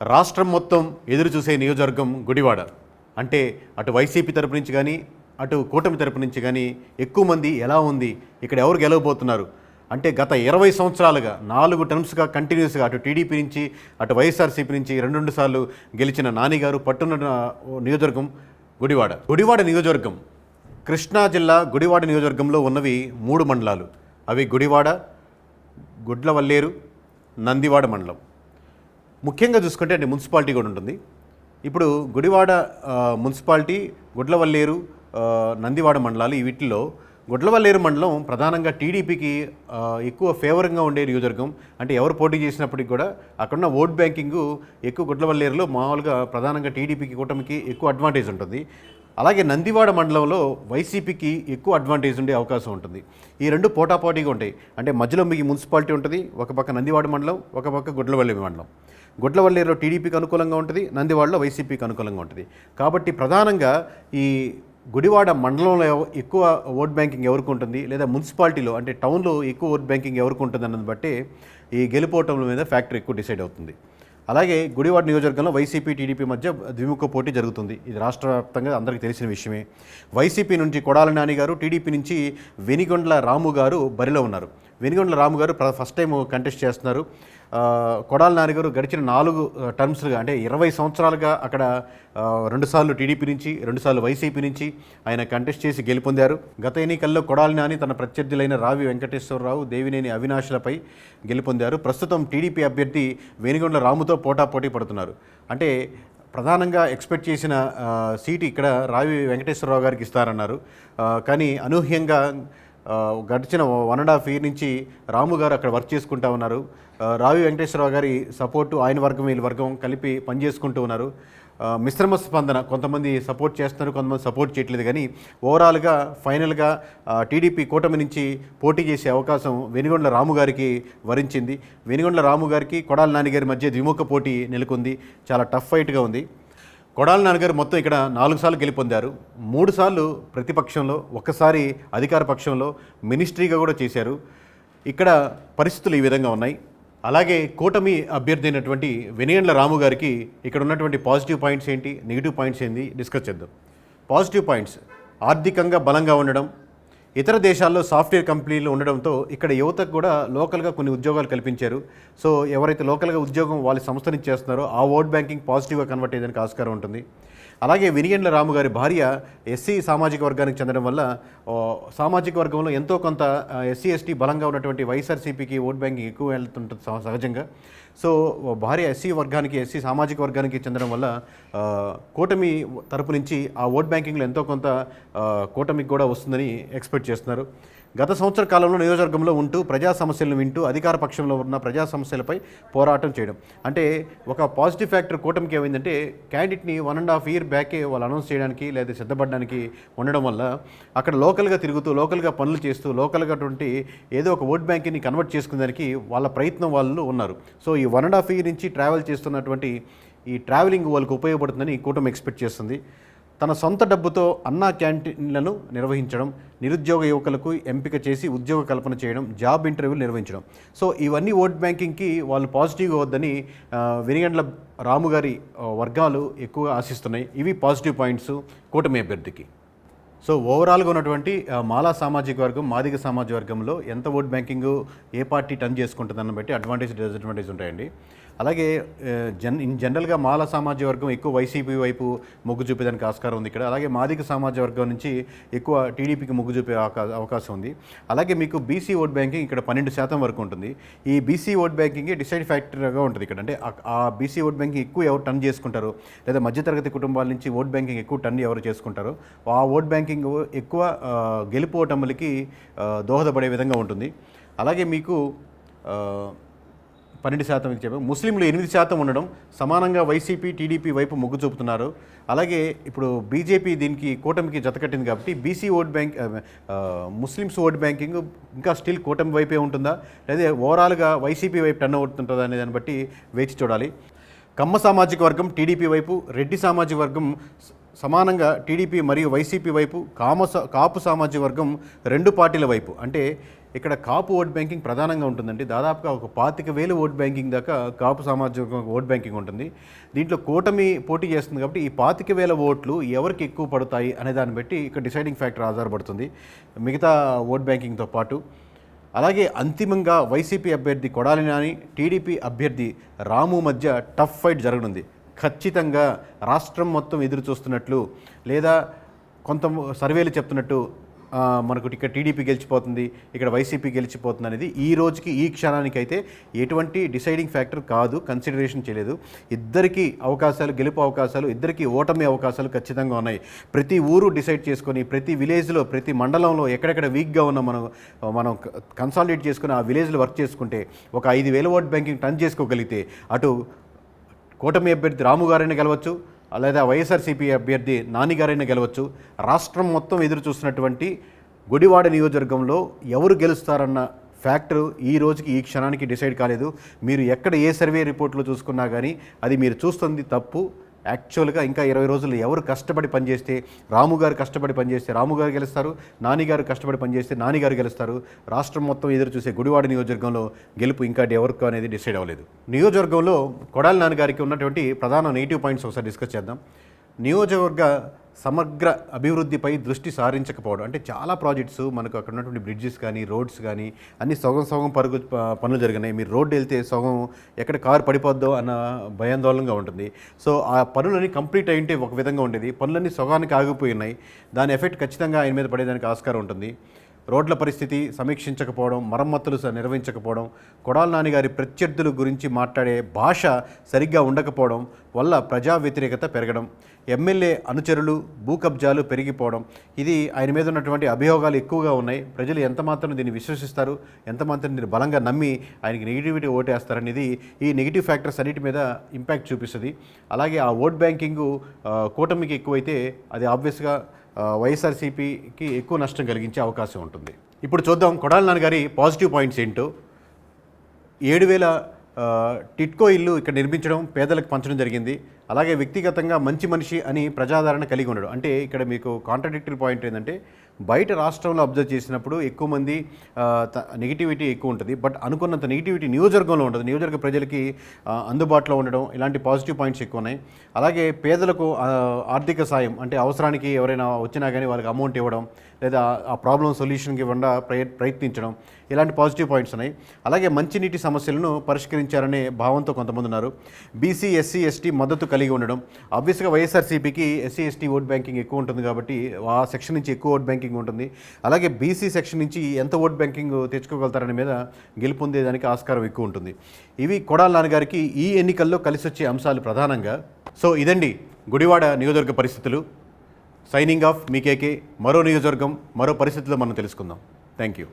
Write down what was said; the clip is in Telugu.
రాష్ట్రం మొత్తం ఎదురు చూసే నియోజకవర్గం గుడివాడ. అంటే అటు వైసీపీ తరపు నుంచి కానీ అటు కూటమి తరపు నుంచి కానీ ఎక్కువ మంది ఎలా ఉంది ఇక్కడ ఎవరు గెలవబోతున్నారు? అంటే గత ఇరవై సంవత్సరాలుగా నాలుగు టర్మ్స్గా కంటిన్యూస్గా అటు టీడీపీ నుంచి అటు వైఎస్ఆర్సీపీ నుంచి రెండు రెండు సార్లు గెలిచిన నానిగారు పట్టున్న నియోజకవర్గం గుడివాడ. గుడివాడ నియోజకవర్గం కృష్ణా జిల్లా గుడివాడ నియోజకవర్గంలో ఉన్నవి మూడు మండలాలు. అవి గుడివాడ గుడ్లవల్లేరు నందివాడ మండలం. ముఖ్యంగా చూసుకుంటే అంటే మున్సిపాలిటీ కూడా ఉంటుంది. ఇప్పుడు గుడివాడ మున్సిపాలిటీ గుడ్లవల్లేరు నందివాడ మండలాలు ఈ వీటిల్లో గుడ్లవల్లేరు మండలం ప్రధానంగా టీడీపీకి ఎక్కువ ఫేవరింగ్గా ఉండే నియోజకవర్గం. అంటే ఎవరు పోటీ చేసినప్పటికి కూడా అక్కడున్న ఓట్ బ్యాంకింగ్ ఎక్కువ గుడ్లవల్లేరులో మామూలుగా ప్రధానంగా టీడీపీకి కూటమికి ఎక్కువ అడ్వాంటేజ్ ఉంటుంది. అలాగే నందివాడ మండలంలో వైసీపీకి ఎక్కువ అడ్వాంటేజ్ ఉండే అవకాశం ఉంటుంది. ఈ రెండు పోటాపోటీగా ఉంటాయి. అంటే మధ్యలో మీకు మున్సిపాలిటీ ఉంటుంది ఒక పక్క నందివాడ మండలం ఒక పక్క గుడ్లవల్లి మండలం. గుడ్లవల్లేరులో టీడీపీకి అనుకూలంగా ఉంటుంది నందివాడలో వైసీపీకి అనుకూలంగా ఉంటుంది. కాబట్టి ప్రధానంగా ఈ గుడివాడ మండలంలో ఎక్కువ ఓట్ బ్యాంకింగ్ ఎవరికి ఉంటుంది లేదా మున్సిపాలిటీలో అంటే టౌన్లో ఎక్కువ ఓట్ బ్యాంకింగ్ ఎవరికి ఉంటుంది అన్నది బట్టి ఈ గెలుపోవటం మీద ఫ్యాక్టర్ ఎక్కువ డిసైడ్ అవుతుంది. అలాగే గుడివాడ నియోజకవర్గంలో వైసీపీ టీడీపీ మధ్య ద్విముఖ పోటీ జరుగుతుంది. ఇది రాష్ట్ర వ్యాప్తంగా అందరికీ తెలిసిన విషయమే. వైసీపీ నుంచి కొడాల నాని గారు టీడీపీ నుంచి వెనిగొండ్ల రాము గారు బరిలో ఉన్నారు. వెనిగొండ్ల రాము గారు ఫస్ట్ టైం కంటెస్ట్ చేస్తున్నారు. కొడాల నాని గారు గడిచిన నాలుగు టర్మ్స్లుగా అంటే ఇరవై సంవత్సరాలుగా అక్కడ రెండుసార్లు టీడీపీ నుంచి రెండుసార్లు వైసీపీ నుంచి ఆయన కంటెస్ట్ చేసి గెలుపొందారు. గత ఎన్నికల్లో కొడాలి నాని తన ప్రత్యర్థులైన రావి వెంకటేశ్వరరావు దేవినేని అవినాష్లపై గెలుపొందారు. ప్రస్తుతం టీడీపీ అభ్యర్థి వేణిగొండ్ల రాముతో పోటాపోటీ పడుతున్నారు. అంటే ప్రధానంగా ఎక్స్పెక్ట్ చేసిన సీటు ఇక్కడ రావి వెంకటేశ్వరరావు గారికి ఇస్తారన్నారు. కానీ అనూహ్యంగా గడిచిన వన్ అండ్ హాఫ్ ఇయర్ నుంచి రాము గారు అక్కడ వర్క్ చేసుకుంటా ఉన్నారు. రావి వెంకటేశ్వరరావు గారి సపోర్టు ఆయన వర్గం వీళ్ళ వర్గం కలిపి పనిచేసుకుంటూ ఉన్నారు. మిశ్రమ స్పందన కొంతమంది సపోర్ట్ చేస్తున్నారు కొంతమంది సపోర్ట్ చేయట్లేదు కానీ ఓవరాల్గా ఫైనల్గా టీడీపీ కూటమి నుంచి పోటీ చేసే అవకాశం వెనుగొండ్ల రాము గారికి వరించింది. వెనుగొండ్ల రాము గారికి కొడాల నాని గారి మధ్య ద్విముఖ పోటీ నెలకొంది. చాలా టఫ్ ఫైట్గా ఉంది. కొడాల నాన్నగారు మొత్తం ఇక్కడ నాలుగు సార్లు గెలుపొందారు మూడు సార్లు ప్రతిపక్షంలో ఒక్కసారి అధికార పక్షంలో మినిస్ట్రీగా కూడా చేశారు. ఇక్కడ పరిస్థితులు ఈ విధంగా ఉన్నాయి. అలాగే కూటమి అభ్యర్థి అయినటువంటి వినయండ్ల రాము గారికి ఇక్కడ ఉన్నటువంటి పాజిటివ్ పాయింట్స్ ఏంటి నెగిటివ్ పాయింట్స్ ఏంటి డిస్కస్ చేద్దాం. పాజిటివ్ పాయింట్స్ ఆర్థికంగా బలంగా ఉండడం ఇతర దేశాల్లో సాఫ్ట్వేర్ కంపెనీలు ఉండడంతో ఇక్కడ యువతకు కూడా లోకల్గా కొన్ని ఉద్యోగాలు కల్పించారు. సో ఎవరైతే లోకల్గా ఉద్యోగం వాళ్ళ సంస్థ నుంచి చేస్తున్నారో ఆ ఓట్ బ్యాంకింగ్ పాజిటివ్గా కన్వర్ట్ అయ్యేదానికి ఆస్కారం ఉంటుంది. అలాగే వినియండ్ల రాము గారి భార్య ఎస్సీ సామాజిక వర్గానికి చెందడం వల్ల సామాజిక వర్గంలో ఎంతో కొంత ఎస్సీ ఎస్టీ బలంగా ఉన్నటువంటి వైఎస్ఆర్సీపీకి ఓట్ బ్యాంకింగ్ ఎక్కువ వెళ్తుంటుంది సహజంగా. సో భారీ భార్య ఎస్సీ వర్గానికి ఎస్సీ సామాజిక వర్గానికి చెందడం వల్ల కూటమి తరపు నుంచి ఆ ఓట్ బ్యాంకింగ్లో ఎంతో కొంత కూటమికి కూడా వస్తుందని ఎక్స్పెక్ట్ చేస్తున్నారు. గత సంవత్సర కాలంలో నియోజకవర్గంలో ఉంటూ ప్రజా సమస్యలను వింటూ అధికార పక్షంలో ఉన్న ప్రజా సమస్యలపై పోరాటం చేయడం. అంటే ఒక పాజిటివ్ ఫ్యాక్టర్ కూటమికి ఏమైందంటే క్యాండిడేట్ని వన్ అండ్ హాఫ్ ఇయర్ బ్యాకే వాళ్ళు అనౌన్స్ చేయడానికి లేదా సిద్ధపడడానికి ఉండడం వల్ల అక్కడ లోకల్గా తిరుగుతూ లోకల్గా పనులు చేస్తూ లోకల్గా అటువంటి ఏదో ఒక ఓట్ బ్యాంక్ని కన్వర్ట్ చేసుకునేదానికి వాళ్ళ ప్రయత్నం వాళ్ళు ఉన్నారు. సో ఈ వన్ అండ్ హాఫ్ ఇయర్ నుంచి ట్రావెల్ చేస్తున్నటువంటి ఈ ట్రావెలింగ్ వాళ్ళకు ఉపయోగపడుతుందని కూటమి ఎక్స్పెక్ట్ చేస్తుంది. తన సొంత డబ్బుతో అన్నా క్యాంటీన్లను నిర్వహించడం నిరుద్యోగ యువకులకు ఎంపిక చేసి ఉద్యోగ కల్పన చేయడం జాబ్ ఇంటర్వ్యూలు నిర్వహించడం. సో ఇవన్నీ ఓట్ బ్యాంకింగ్కి వాళ్ళు పాజిటివ్గా వద్దని ఆ, వెనిగండ్ల రాము గారి వర్గాలు ఎక్కువగా ఆశిస్తున్నాయి. ఇవి పాజిటివ్ పాయింట్స్ కూటమి అభ్యర్థికి. సో ఓవరాల్గా ఉన్నటువంటి మాలా సామాజిక వర్గం మాదిగ సామాజిక వర్గంలో ఎంత ఓట్ బ్యాంకింగ్ ఏ పార్టీ టర్న్ చేసుకుంటుందని బట్టి అడ్వాంటేజ్ డిసడ్వాంటేజ్ ఉంటాయండి. అలాగే జన్ ఇన్ జనరల్గా మాల సామాజిక వర్గం ఎక్కువ వైసీపీ వైపు మొగ్గు చూపేదానికి ఆస్కారం ఉంది ఇక్కడ. అలాగే మాదిక సామాజిక వర్గం నుంచి ఎక్కువ టీడీపీకి మొగ్గు చూపే అవకాశం ఉంది. అలాగే మీకు బీసీ ఓట్ బ్యాంకింగ్ ఇక్కడ పన్నెండు శాతం వరకు ఉంటుంది. ఈ బీసీ ఓట్ బ్యాంకింగ్ డిసైడ్ ఫ్యాక్టర్గా ఉంటుంది ఇక్కడ. అంటే ఆ- బీసీ ఓట్ బ్యాంకింగ్ ఎక్కువ ఎవరు టర్న్ చేసుకుంటారు లేదా మధ్యతరగతి కుటుంబాల నుంచి ఓట్ బ్యాంకింగ్ ఎక్కువ టర్న్ ఎవరు చేసుకుంటారు ఆ ఓట్ బ్యాంకింగ్ ఎక్కువ గెలుపు ఓటములకి దోహదపడే విధంగా ఉంటుంది. అలాగే మీకు పన్నెండు శాతం ఇది ముస్లింలు ఎనిమిది శాతం ఉండడం సమానంగా వైసీపీ టీడీపీ వైపు మొగ్గు చూపుతున్నారు. అలాగే ఇప్పుడు బీజేపీ దీనికి కూటమికి జతకట్టింది కాబట్టి BC vote bank Muslims vote banking ఇంకా స్టిల్ కూటమి వైపే ఉంటుందా? లేదా ఓవరాల్గా వైసీపీ వైపు టర్న్ అవుతుంటుందా అనే దాన్ని బట్టి వేచి చూడాలి. కమ్మ సామాజిక వర్గం టీడీపీ వైపు రెడ్డి సామాజిక వర్గం సమానంగా టీడీపీ మరియు వైసీపీ వైపు కామ కాపు సామాజిక వర్గం రెండు పార్టీల వైపు. అంటే ఇక్కడ కాపు ఓట్ బ్యాంకింగ్ ప్రధానంగా ఉంటుందండి. దాదాపుగా ఒక పాతిక వేలు ఓట్ బ్యాంకింగ్ దాకా కాపు సామాజిక ఓట్ బ్యాంకింగ్ ఉంటుంది. దీంట్లో కూటమి పోటీ చేస్తుంది కాబట్టి ఈ పాతిక వేల ఓట్లు ఎవరికి ఎక్కువ పడతాయి అనే దాన్ని బట్టి ఇక్కడ డిసైడింగ్ ఫ్యాక్టర్ ఆధారపడుతుంది. మిగతా ఓట్ బ్యాంకింగ్తో పాటు. అలాగే అంతిమంగా వైసీపీ అభ్యర్థి కొడాలి నాని టీడీపీ అభ్యర్థి రాము మధ్య టఫ్ ఫైట్ జరగనుంది. ఖచ్చితంగా రాష్ట్రం మొత్తం ఎదురు చూస్తున్నట్లు లేదా కొంత సర్వేలు చెప్తున్నట్టు మనకు ఇక్కడ టీడీపీ గెలిచిపోతుంది ఇక్కడ వైసీపీ గెలిచిపోతుంది అనేది ఈ రోజుకి ఈ క్షణానికి అయితే ఎటువంటి డిసైడింగ్ ఫ్యాక్టర్ కాదు కన్సిడరేషన్ చేయలేదు. ఇద్దరికి అవకాశాలు గెలుపు అవకాశాలు ఇద్దరికి ఓటమి అవకాశాలు ఖచ్చితంగా ఉన్నాయి. ప్రతి ఊరు డిసైడ్ చేసుకొని ప్రతి విలేజ్లో ప్రతి మండలంలో ఎక్కడెక్కడ వీక్గా ఉన్న మనం మనం కన్సాలిడేట్ చేసుకుని ఆ విలేజ్లో వర్క్ చేసుకుంటే ఒక ఐదు వేల ఓట్ బ్యాంకింగ్ టర్న్ చేసుకోగలిగితే అటు కూటమి అభ్యర్థి రాము గారైనా గెలవచ్చు లేదా వైఎస్ఆర్సీపీ అభ్యర్థి నాని గారైనా గెలవచ్చు. రాష్ట్రం మొత్తం ఎదురు చూస్తున్నటువంటి గుడివాడ నియోజకవర్గంలో ఎవరు గెలుస్తారన్న ఫ్యాక్టర్ ఈ రోజుకి ఈ క్షణానికి డిసైడ్ కాలేదు. మీరు ఎక్కడ ఏ సర్వే రిపోర్ట్లో చూసుకున్నా కానీ అది మీరు చూస్తుంది తప్పు. యాక్చువల్గా ఇంకా ఇరవై రోజులు ఎవరు కష్టపడి పనిచేస్తే రాము గారు కష్టపడి పనిచేస్తే రాము గారు గెలుస్తారు నానిగారు కష్టపడి పనిచేస్తే నానిగారు గెలుస్తారు. రాష్ట్రం మొత్తం ఎదురు చూసే గుడివాడ నియోజకవర్గంలో గెలుపు ఇంకా ఎవరికి అనేది డిసైడ్ అవ్వలేదు. నియోజకవర్గంలో కొడాలి నాన్నగారికి ఉన్నటువంటి ప్రధాన నెగిటివ్ పాయింట్స్ ఒకసారి డిస్కస్ చేద్దాం. నియోజకవర్గ సమగ్ర అభివృద్ధిపై దృష్టి సారించకపోవడం. అంటే చాలా ప్రాజెక్ట్స్ మనకు అక్కడ ఉన్నటువంటి బ్రిడ్జెస్ కానీ రోడ్స్ కానీ అన్ని సగం సగం పరుగు పనులు జరిగినాయి. మీరు రోడ్డు వెళ్తే సగం ఎక్కడ కారు పడిపోద్దో అన్న భయాందోళనగా ఉంటుంది. సో ఆ పనులన్నీ కంప్లీట్ అయింటే ఒక విధంగా ఉండేది. పనులన్నీ సగానికి ఆగిపోయినాయి. దాని ఎఫెక్ట్ ఖచ్చితంగా ఆయన మీద పడేదానికి ఆస్కారం ఉంటుంది. రోడ్ల పరిస్థితి సమీక్షించకపోవడం మరమ్మతులు నిర్వహించకపోవడం కొడాల నానిగారి ప్రత్యర్థుల గురించి మాట్లాడే భాష సరిగ్గా ఉండకపోవడం వల్ల ప్రజా వ్యతిరేకత పెరగడం ఎమ్మెల్యే అనుచరులు భూ కబ్జాలు పెరిగిపోవడం ఇది ఆయన మీద ఉన్నటువంటి అభియోగాలు ఎక్కువగా ఉన్నాయి. ప్రజలు ఎంతమాత్రం దీన్ని విశ్వసిస్తారు ఎంత మాత్రం దీన్ని బలంగా నమ్మి ఆయనకి నెగిటివిటీ ఓటేస్తారనేది ఈ నెగిటివ్ ఫ్యాక్టర్స్ అన్నిటి మీద ఇంపాక్ట్ చూపిస్తుంది. అలాగే ఆ ఓట్ బ్యాంకింగ్ కూటమికి ఎక్కువైతే అది ఆబ్వియస్గా వైఎస్ఆర్సీపీకి ఎక్కువ నష్టం కలిగించే అవకాశం ఉంటుంది. ఇప్పుడు చూద్దాం కొడాలి నాన్నగారి పాజిటివ్ పాయింట్స్ ఏంటో. ఏడు వేల టిట్కో ఇల్లు ఇక్కడ నిర్మించడం పేదలకు పంచడం జరిగింది. అలాగే వ్యక్తిగతంగా మంచి మనిషి అని ప్రజాదరణ కలిగి ఉండడం. అంటే ఇక్కడ మీకు కాంట్రడిక్టరీ పాయింట్ ఏంటంటే బయట రాష్ట్రంలో అబ్జర్వ్ చేసినప్పుడు ఎక్కువ మంది నెగిటివిటీ ఎక్కువ ఉంటుంది. బట్ అనుకున్నంత నెగిటివిటీ నియోజకవర్గంలో ఉంటుంది. నియోజకవర్గ ప్రజలకి అందుబాటులో ఉండడం ఇలాంటి పాజిటివ్ పాయింట్స్ ఎక్కువ ఉన్నాయి. అలాగే పేదలకు ఆర్థిక సాయం అంటే అవసరానికి ఎవరైనా వచ్చినా కానీ వాళ్ళకి అమౌంట్ ఇవ్వడం లేదా ఆ ప్రాబ్లం సొల్యూషన్కి ఇవ్వకుండా ప్రయ ప్రయత్నించడం ఇలాంటి పాజిటివ్ పాయింట్స్ ఉన్నాయి. అలాగే మంచినీటి సమస్యలను పరిష్కరించారనే భావంతో కొంతమంది ఉన్నారు. బీసీ ఎస్సీ ఎస్టీ మద్దతు కలిగి ఉండడం. ఆబ్వియస్గా వైఎస్ఆర్సీపీకి ఎస్సీ ఎస్టీ ఓట్ బ్యాంకింగ్ ఎక్కువ ఉంటుంది కాబట్టి ఆ సెక్షన్ నుంచి ఎక్కువ ఓట్ బ్యాంకింగ్ ఉంటుంది. అలాగే బీసీ సెక్షన్ నుంచి ఎంత ఓట్ బ్యాంకింగ్ తెచ్చుకోగలుగుతారనే మీద గెలుపొందేదానికి ఆస్కారం ఎక్కువ ఉంటుంది. ఇవి కొడాల నాన్నగారికి ఈ ఎన్నికల్లో కలిసి వచ్చే అంశాలు ప్రధానంగా. సో ఇదండి గుడివాడ నియోజకవర్గ పరిస్థితులు. సైనింగ్ ఆఫ్ మీకేకే. మరో నియోజకవర్గం మరో పరిస్థితిలో మనం తెలుసుకుందాం. Thank you